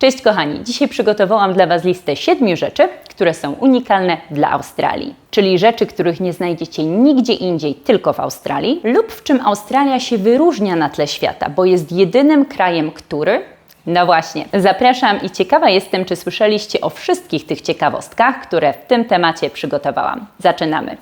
Cześć kochani, dzisiaj przygotowałam dla Was listę siedmiu rzeczy, które są unikalne dla Australii. Czyli rzeczy, których nie znajdziecie nigdzie indziej, tylko w Australii, lub w czym Australia się wyróżnia na tle świata, bo jest jedynym krajem, który no właśnie, zapraszam i ciekawa jestem, czy słyszeliście o wszystkich tych ciekawostkach, które w tym temacie przygotowałam. Zaczynamy.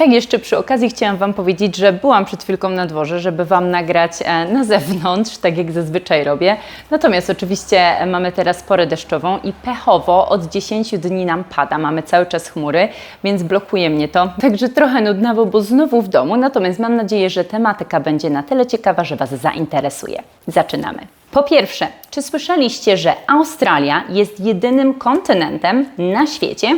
Tak, jeszcze przy okazji chciałam Wam powiedzieć, że byłam przed chwilką na dworze, żeby Wam nagrać e, na zewnątrz, tak jak zazwyczaj robię. Natomiast oczywiście e, mamy teraz porę deszczową i pechowo od 10 dni nam pada. Mamy cały czas chmury, więc blokuje mnie to. Także trochę nudnawo, bo znowu w domu. Natomiast mam nadzieję, że tematyka będzie na tyle ciekawa, że Was zainteresuje. Zaczynamy. Po pierwsze, czy słyszeliście, że Australia jest jedynym kontynentem na świecie,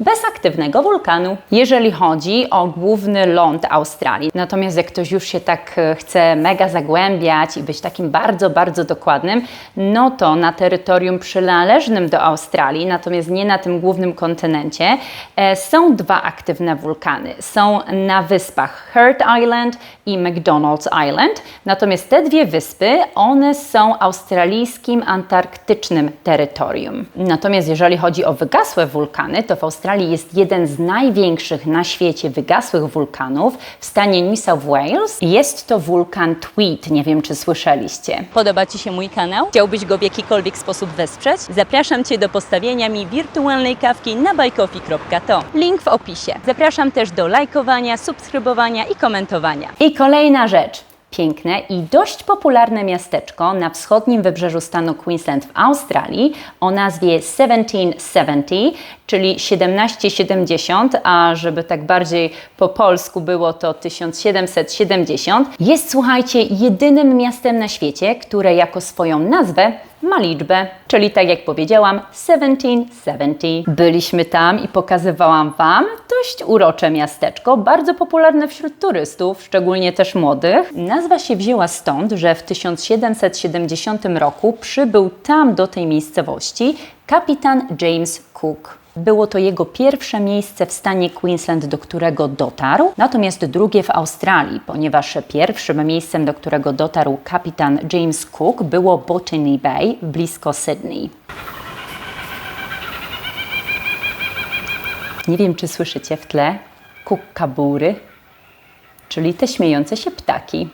bez aktywnego wulkanu, jeżeli chodzi o główny ląd Australii. Natomiast jak ktoś już się tak e, chce mega zagłębiać i być takim bardzo, bardzo dokładnym, no to na terytorium przynależnym do Australii, natomiast nie na tym głównym kontynencie, e, są dwa aktywne wulkany. Są na wyspach Heard Island i McDonald's Island. Natomiast te dwie wyspy, one są australijskim antarktycznym terytorium. Natomiast jeżeli chodzi o wygasłe wulkany, to w Australii jest jeden z największych na świecie wygasłych wulkanów w stanie New South Wales. Jest to wulkan Tweed. Nie wiem, czy słyszeliście. Podoba Ci się mój kanał? Chciałbyś go w jakikolwiek sposób wesprzeć? Zapraszam Cię do postawienia mi wirtualnej kawki na bajkofi.to. Link w opisie. Zapraszam też do lajkowania, subskrybowania i komentowania. I kolejna rzecz piękne i dość popularne miasteczko na wschodnim wybrzeżu stanu Queensland w Australii o nazwie 1770, czyli 1770, a żeby tak bardziej po polsku było to 1770. Jest, słuchajcie, jedynym miastem na świecie, które jako swoją nazwę ma liczbę, czyli tak jak powiedziałam 1770. Byliśmy tam i pokazywałam Wam dość urocze miasteczko, bardzo popularne wśród turystów, szczególnie też młodych. Nazwa się wzięła stąd, że w 1770 roku przybył tam do tej miejscowości kapitan James Cook. Było to jego pierwsze miejsce w stanie Queensland, do którego dotarł, natomiast drugie w Australii, ponieważ pierwszym miejscem, do którego dotarł kapitan James Cook, było Botany Bay, blisko Sydney. Nie wiem, czy słyszycie w tle kukkabury, czyli te śmiejące się ptaki.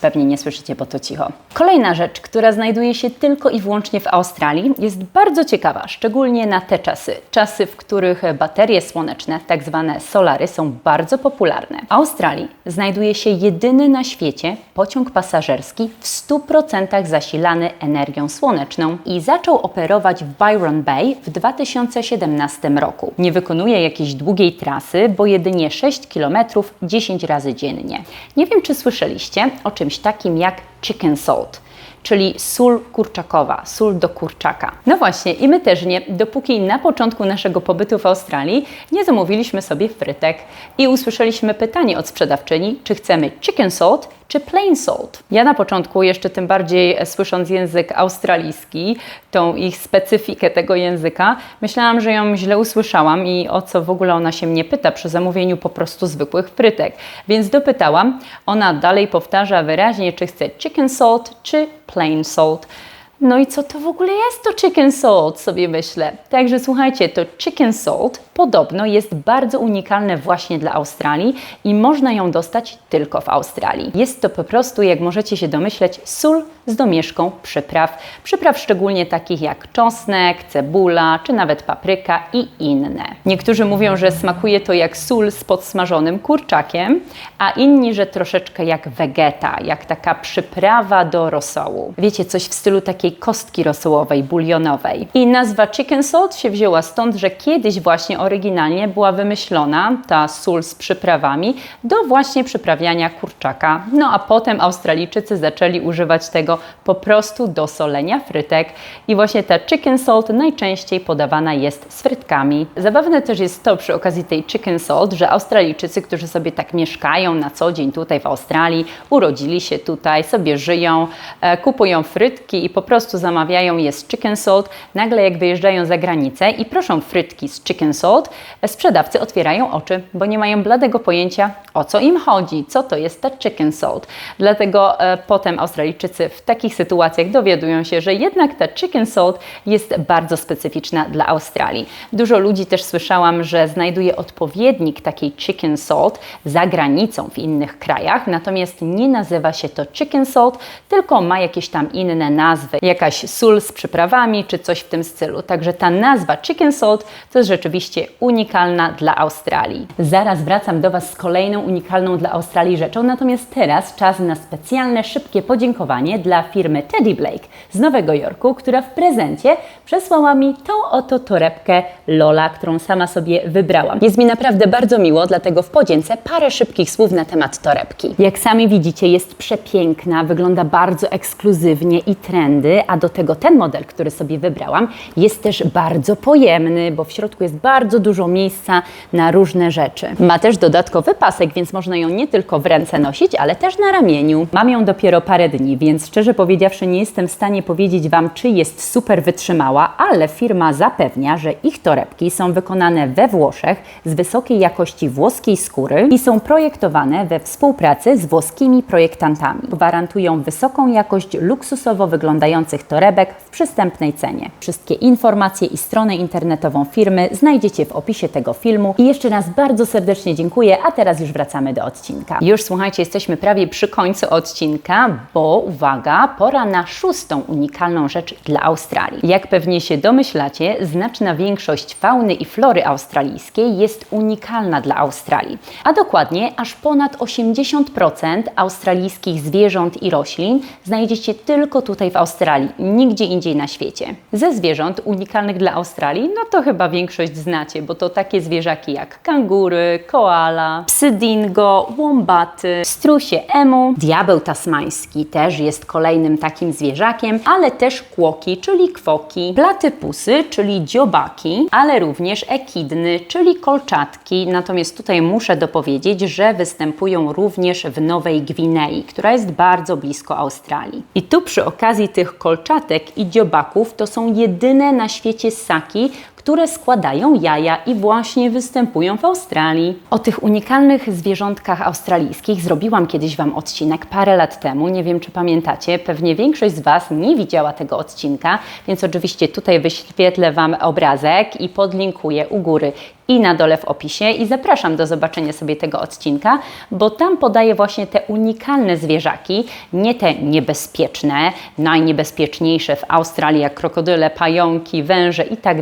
Pewnie nie słyszycie, bo to cicho. Kolejna rzecz, która znajduje się tylko i wyłącznie w Australii, jest bardzo ciekawa, szczególnie na te czasy. Czasy, w których baterie słoneczne, tak zwane solary, są bardzo popularne. W Australii znajduje się jedyny na świecie pociąg pasażerski w 100% zasilany energią słoneczną i zaczął operować w Byron Bay w 2017 roku. Nie wykonuje jakiejś długiej trasy, bo jedynie 6 km 10 razy dziennie. Nie wiem, czy słyszeliście o czymś takim jak chicken salt czyli sól kurczakowa, sól do kurczaka. No właśnie, i my też nie, dopóki na początku naszego pobytu w Australii nie zamówiliśmy sobie frytek i usłyszeliśmy pytanie od sprzedawczyni, czy chcemy chicken salt, czy plain salt. Ja na początku, jeszcze tym bardziej słysząc język australijski, tą ich specyfikę tego języka, myślałam, że ją źle usłyszałam i o co w ogóle ona się mnie pyta przy zamówieniu po prostu zwykłych frytek. Więc dopytałam, ona dalej powtarza wyraźnie, czy chce chicken salt, czy plain salt. No i co to w ogóle jest to chicken salt, sobie myślę. Także słuchajcie, to chicken salt podobno jest bardzo unikalne właśnie dla Australii i można ją dostać tylko w Australii. Jest to po prostu, jak możecie się domyśleć, sól z domieszką przypraw. Przypraw szczególnie takich jak czosnek, cebula czy nawet papryka i inne. Niektórzy mówią, że smakuje to jak sól z podsmażonym kurczakiem, a inni, że troszeczkę jak wegeta, jak taka przyprawa do rosołu. Wiecie, coś w stylu takiej kostki rosołowej, bulionowej. I nazwa chicken salt się wzięła stąd, że kiedyś właśnie oryginalnie była wymyślona ta sól z przyprawami do właśnie przyprawiania kurczaka. No a potem Australijczycy zaczęli używać tego po prostu do solenia frytek i właśnie ta chicken salt najczęściej podawana jest z frytkami. Zabawne też jest to przy okazji tej chicken salt, że Australijczycy, którzy sobie tak mieszkają na co dzień tutaj w Australii, urodzili się tutaj, sobie żyją, e, kupują frytki i po prostu zamawiają je z chicken salt. Nagle jak wyjeżdżają za granicę i proszą frytki z chicken salt, e, sprzedawcy otwierają oczy, bo nie mają bladego pojęcia o co im chodzi, co to jest ta chicken salt. Dlatego e, potem Australijczycy w takich sytuacjach dowiadują się, że jednak ta chicken salt jest bardzo specyficzna dla Australii. Dużo ludzi też słyszałam, że znajduje odpowiednik takiej chicken salt za granicą w innych krajach, natomiast nie nazywa się to chicken salt, tylko ma jakieś tam inne nazwy, jakaś sól z przyprawami czy coś w tym stylu. Także ta nazwa chicken salt to jest rzeczywiście unikalna dla Australii. Zaraz wracam do Was z kolejną unikalną dla Australii rzeczą, natomiast teraz czas na specjalne, szybkie podziękowanie dla firmy Teddy Blake z Nowego Jorku, która w prezencie przesłała mi tą oto torebkę Lola, którą sama sobie wybrałam. Jest mi naprawdę bardzo miło, dlatego w podzięce parę szybkich słów na temat torebki. Jak sami widzicie, jest przepiękna, wygląda bardzo ekskluzywnie i trendy, a do tego ten model, który sobie wybrałam, jest też bardzo pojemny, bo w środku jest bardzo dużo miejsca na różne rzeczy. Ma też dodatkowy pasek, więc można ją nie tylko w ręce nosić, ale też na ramieniu. Mam ją dopiero parę dni, więc szczerze powiedziawszy nie jestem w stanie powiedzieć Wam, czy jest super wytrzymała, ale firma zapewnia, że ich torebki są wykonane we Włoszech z wysokiej jakości włoskiej skóry i są projektowane we współpracy z włoskimi projektantami. Gwarantują wysoką jakość luksusowo wyglądających torebek w przystępnej cenie. Wszystkie informacje i stronę internetową firmy znajdziecie w opisie tego filmu. I jeszcze raz bardzo serdecznie dziękuję, a teraz już wracamy do odcinka. Już słuchajcie, jesteśmy prawie przy końcu odcinka, bo uwaga, pora na szóstą unikalną rzecz dla Australii. Jak pewnie się domyślacie, znaczna większość fauny i flory australijskiej jest unikalna dla Australii, a dokładnie aż ponad 80% australijskich zwierząt i roślin znajdziecie tylko tutaj w Australii, nigdzie indziej na świecie. Ze zwierząt unikalnych dla Australii, no to chyba większość znacie, bo to takie zwierzaki jak kangury, koala, psy dingo, wombaty, strusie emu, diabeł tasmański też jest kolejnym takim zwierzakiem, ale też kłoki, czyli kwoki, platypusy, czyli dziobaki, ale również ekidny, czyli kolczatki. Natomiast tutaj muszę dopowiedzieć, że występują również w Nowej Gwinei, która jest bardzo blisko Australii. I tu przy okazji tych kolczatek i dziobaków to są jedyne na świecie ssaki, które składają jaja i właśnie występują w Australii. O tych unikalnych zwierzątkach australijskich zrobiłam kiedyś Wam odcinek parę lat temu. Nie wiem, czy pamiętacie. Pewnie większość z Was nie widziała tego odcinka, więc oczywiście tutaj wyświetlę Wam obrazek i podlinkuję u góry i na dole w opisie i zapraszam do zobaczenia sobie tego odcinka, bo tam podaję właśnie te unikalne zwierzaki, nie te niebezpieczne, najniebezpieczniejsze w Australii, jak krokodyle, pająki, węże i tak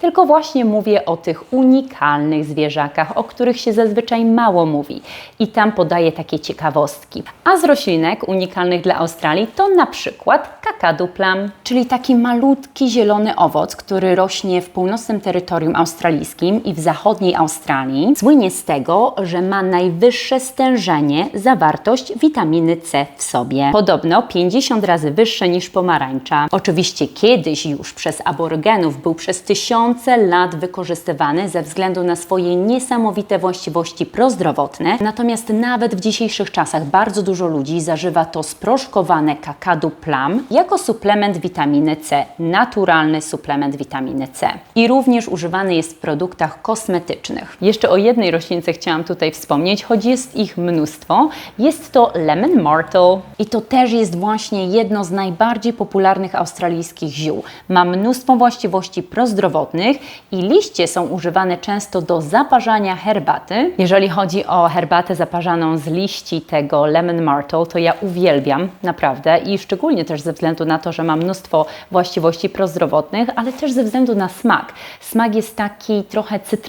tylko właśnie mówię o tych unikalnych zwierzakach, o których się zazwyczaj mało mówi. I tam podaję takie ciekawostki. A z roślinek unikalnych dla Australii to na przykład kakadu plum, czyli taki malutki zielony owoc, który rośnie w północnym terytorium australijskim i w zachodniej Australii. Słynie z tego, że ma najwyższe stężenie, zawartość witaminy C w sobie. Podobno 50 razy wyższe niż pomarańcza. Oczywiście kiedyś już przez aborygenów był przez tysiące lat wykorzystywany ze względu na swoje niesamowite właściwości prozdrowotne. Natomiast nawet w dzisiejszych czasach bardzo dużo ludzi zażywa to sproszkowane kakadu plum jako suplement witaminy C, naturalny suplement witaminy C. I również używany jest w produktach kosmetycznych. Jeszcze o jednej roślince chciałam tutaj wspomnieć, choć jest ich mnóstwo. Jest to lemon myrtle i to też jest właśnie jedno z najbardziej popularnych australijskich ziół. Ma mnóstwo właściwości prozdrowotnych i liście są używane często do zaparzania herbaty. Jeżeli chodzi o herbatę zaparzaną z liści tego lemon myrtle, to ja uwielbiam naprawdę i szczególnie też ze względu na to, że ma mnóstwo właściwości prozdrowotnych, ale też ze względu na smak. Smak jest taki trochę cytrynowy,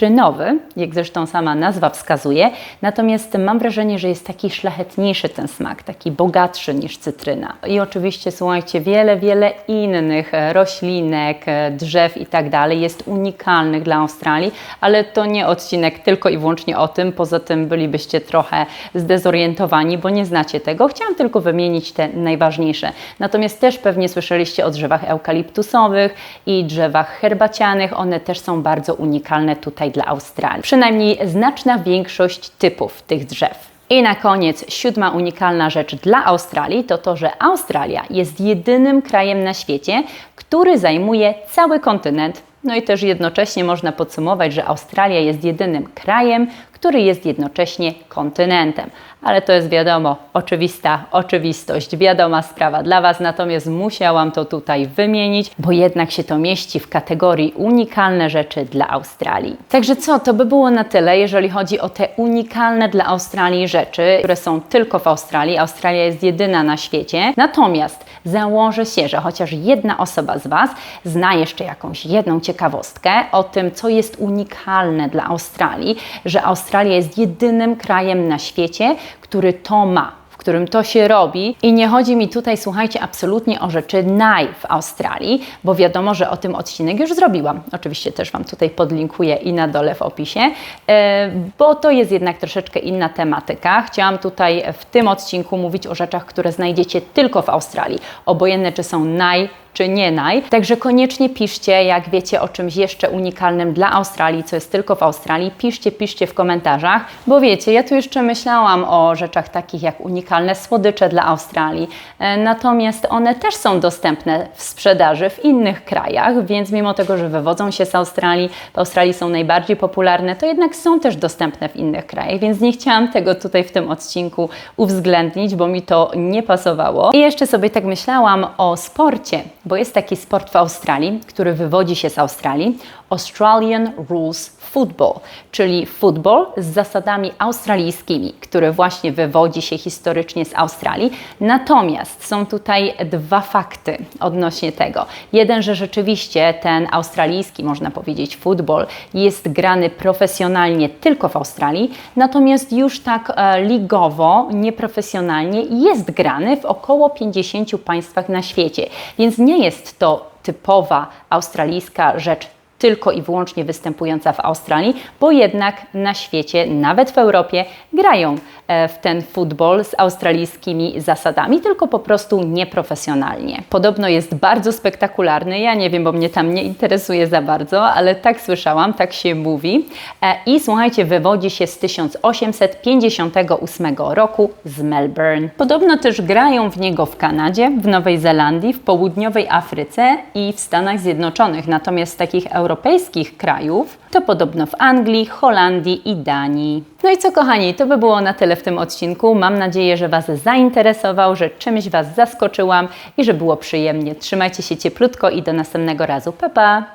jak zresztą sama nazwa wskazuje, natomiast mam wrażenie, że jest taki szlachetniejszy ten smak, taki bogatszy niż cytryna. I oczywiście słuchajcie, wiele, wiele innych roślinek, drzew i tak dalej jest unikalnych dla Australii, ale to nie odcinek tylko i wyłącznie o tym, poza tym bylibyście trochę zdezorientowani, bo nie znacie tego. Chciałam tylko wymienić te najważniejsze. Natomiast też pewnie słyszeliście o drzewach eukaliptusowych i drzewach herbacianych. One też są bardzo unikalne tutaj dla Australii. Przynajmniej znaczna większość typów tych drzew. I na koniec siódma unikalna rzecz dla Australii to to, że Australia jest jedynym krajem na świecie, który zajmuje cały kontynent. No i też jednocześnie można podsumować, że Australia jest jedynym krajem, który jest jednocześnie kontynentem. Ale to jest wiadomo, oczywista oczywistość, wiadoma sprawa dla Was, natomiast musiałam to tutaj wymienić, bo jednak się to mieści w kategorii unikalne rzeczy dla Australii. Także co, to by było na tyle, jeżeli chodzi o te unikalne dla Australii rzeczy, które są tylko w Australii. Australia jest jedyna na świecie. Natomiast założę się, że chociaż jedna osoba z Was zna jeszcze jakąś jedną ciekawostkę o tym, co jest unikalne dla Australii, że Australia jest jedynym krajem na świecie, który to ma, którym to się robi. I nie chodzi mi tutaj, słuchajcie, absolutnie o rzeczy naj w Australii, bo wiadomo, że o tym odcinek już zrobiłam. Oczywiście też Wam tutaj podlinkuję i na dole w opisie, e, bo to jest jednak troszeczkę inna tematyka. Chciałam tutaj w tym odcinku mówić o rzeczach, które znajdziecie tylko w Australii. Obojętne, czy są naj czy nie naj. Także koniecznie piszcie, jak wiecie o czymś jeszcze unikalnym dla Australii, co jest tylko w Australii. Piszcie, piszcie w komentarzach, bo wiecie, ja tu jeszcze myślałam o rzeczach takich jak unikalne słodycze dla Australii. E, Natomiast one też są dostępne w sprzedaży w innych krajach, więc mimo tego, że wywodzą się z Australii, w Australii są najbardziej popularne, to jednak są też dostępne w innych krajach, więc nie chciałam tego tutaj w tym odcinku uwzględnić, bo mi to nie pasowało. I jeszcze sobie tak myślałam o sporcie, bo jest taki sport w Australii, który wywodzi się z Australii, Australian Rules Football, czyli futbol z zasadami australijskimi, który właśnie wywodzi się historycznie z Australii. Natomiast są tutaj dwa fakty odnośnie tego. Jeden, że rzeczywiście ten australijski, można powiedzieć, futbol jest grany profesjonalnie tylko w Australii, natomiast już tak e, ligowo, nieprofesjonalnie jest grany w około 50 państwach na świecie. Więc nie jest to typowa australijska rzecz tylko i wyłącznie występująca w Australii, bo jednak na świecie, nawet w Europie, grają e, w ten futbol z australijskimi zasadami, tylko po prostu nieprofesjonalnie. Podobno jest bardzo spektakularny, ja nie wiem, bo mnie tam nie interesuje za bardzo, ale tak słyszałam, tak się mówi. E, I słuchajcie, wywodzi się z 1858 roku z Melbourne. Podobno też grają w niego w Kanadzie, w Nowej Zelandii, w południowej Afryce i w Stanach Zjednoczonych, natomiast takich europejskich krajów to podobno w Anglii, Holandii i Danii. No i co kochani, to by było na tyle w tym odcinku. Mam nadzieję, że Was zainteresował, że czymś Was zaskoczyłam i że było przyjemnie. Trzymajcie się cieplutko i do następnego razu. Pa, pa!